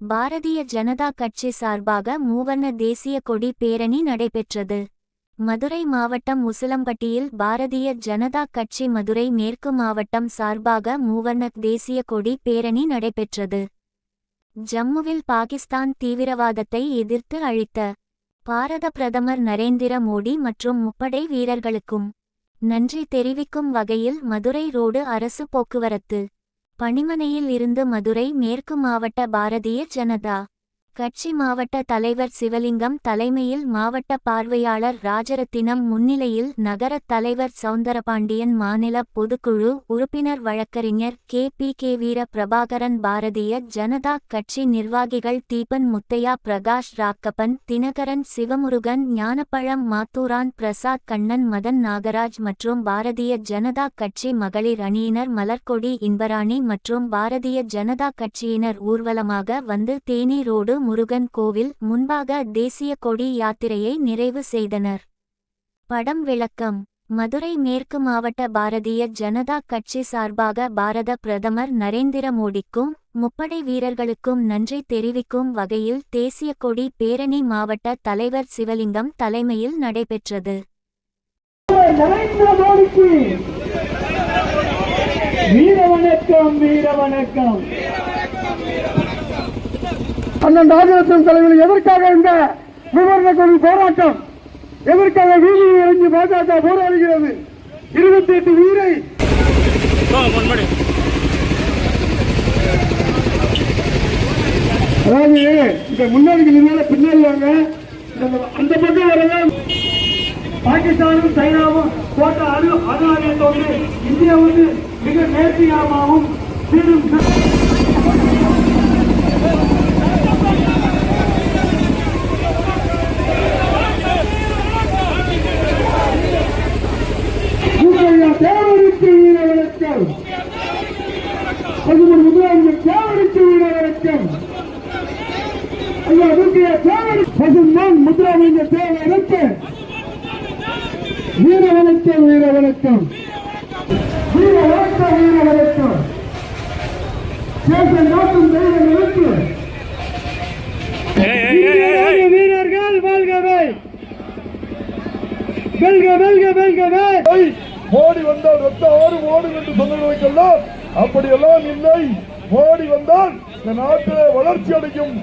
பாரதிய ஜனதா கட்சி சார்பாக மூவர்ண தேசிய கொடி பேரணி நடைபெற்றது. மதுரை மாவட்டம் உசிலம்பட்டியில் பாரதிய ஜனதா கட்சி மதுரை மேற்கு மாவட்டம் சார்பாக மூவர்ண தேசிய கொடி பேரணி நடைபெற்றது. ஜம்முவில் பாகிஸ்தான் தீவிரவாதத்தை எதிர்த்து அழித்த பாரத பிரதமர் நரேந்திர மோடி மற்றும் முப்படை வீரர்களுக்கும் நன்றி தெரிவிக்கும் வகையில் மதுரை ரோடு அரசு போக்குவரத்து பணிமனையில் இருந்து மதுரை மேற்கு மாவட்ட பாரதிய ஜனதா கட்சி மாவட்ட தலைவர் சிவலிங்கம் தலைமையில் மாவட்ட பார்வையாளர் ராஜரத்தினம் முன்னிலையில் நகரத் தலைவர் சவுந்தரபாண்டியன் மாநில பொதுக்குழு உறுப்பினர் வழக்கறிஞர் கே. பி. கே. வீர பிரபாகரன் பாரதிய ஜனதா கட்சி நிர்வாகிகள் தீபன் முத்தையா பிரகாஷ் ராக்கப்பன் தினகரன் சிவமுருகன் ஞானப்பழம் மாத்தூரான் பிரசாத் கண்ணன் மதன் நாகராஜ் மற்றும் பாரதிய ஜனதா கட்சி மகளிர் அணியினர் மலர்கொடி இன்பராணி மற்றும் பாரதிய ஜனதா கட்சியினர் ஊர்வலமாக வந்து தேனி ரோடு முருகன் கோவில் முன்பாக தேசிய கொடி யாத்திரையை நிறைவு செய்தனர். படம் விளக்கம். மதுரை மேற்கு மாவட்ட பாரதிய ஜனதா கட்சி சார்பாக பாரத பிரதமர் நரேந்திர மோடிக்கும் முப்படை வீரர்களுக்கும் நன்றி தெரிவிக்கும் வகையில் தேசிய கொடி பேரணி மாவட்ட தலைவர் சிவலிங்கம் தலைமையில் நடைபெற்றது. வீர வணக்கம் வீர வணக்கம் பன்னெண்டு ராஜரத்னம் தலைவர் எதற்காக இந்த விவரண போராட்டம்? எதற்காக வீதியில் இறங்கி பாஜக போராடுகிறது? இருபத்தி எட்டு உயிரை அதாவது இந்த முன்னாடி மேல பின்னாடி வாங்க. அந்த பக்கம் வரல பாகிஸ்தானும் சைனாவும் போட்ட அணு அணு ஆயுதத்தோடு இந்தியா வந்து மிக நேர்த்தியாகவும் சீரும் சிறப்பும் உங்களுடைய தேவருக்கு வீர வணக்கம் பிரதமர் முதலமைச்சர் தேவருக்கு வீர வணக்கம் ஐயா முக்கிய தேவரி பசுமான் முத்துராமலிங்க தேவருக்கு வீர வணக்கம் வீர வணக்கம். வீர வணக்கம் வீர வணக்கம். நாட்டும் தெய்வங்களுக்கு இந்திய வீரர்கள் வாழ்கவே வெல்க வெல்க வெல்கவே. மோடி வந்தால் ரத்த ஆறு ஓடும் என்று சொன்னவர்களுக்கெல்லாம் அப்படியெல்லாம் இல்லை. மோடி வந்தால் இந்த நாட்டிலே வளர்ச்சி அடையும்.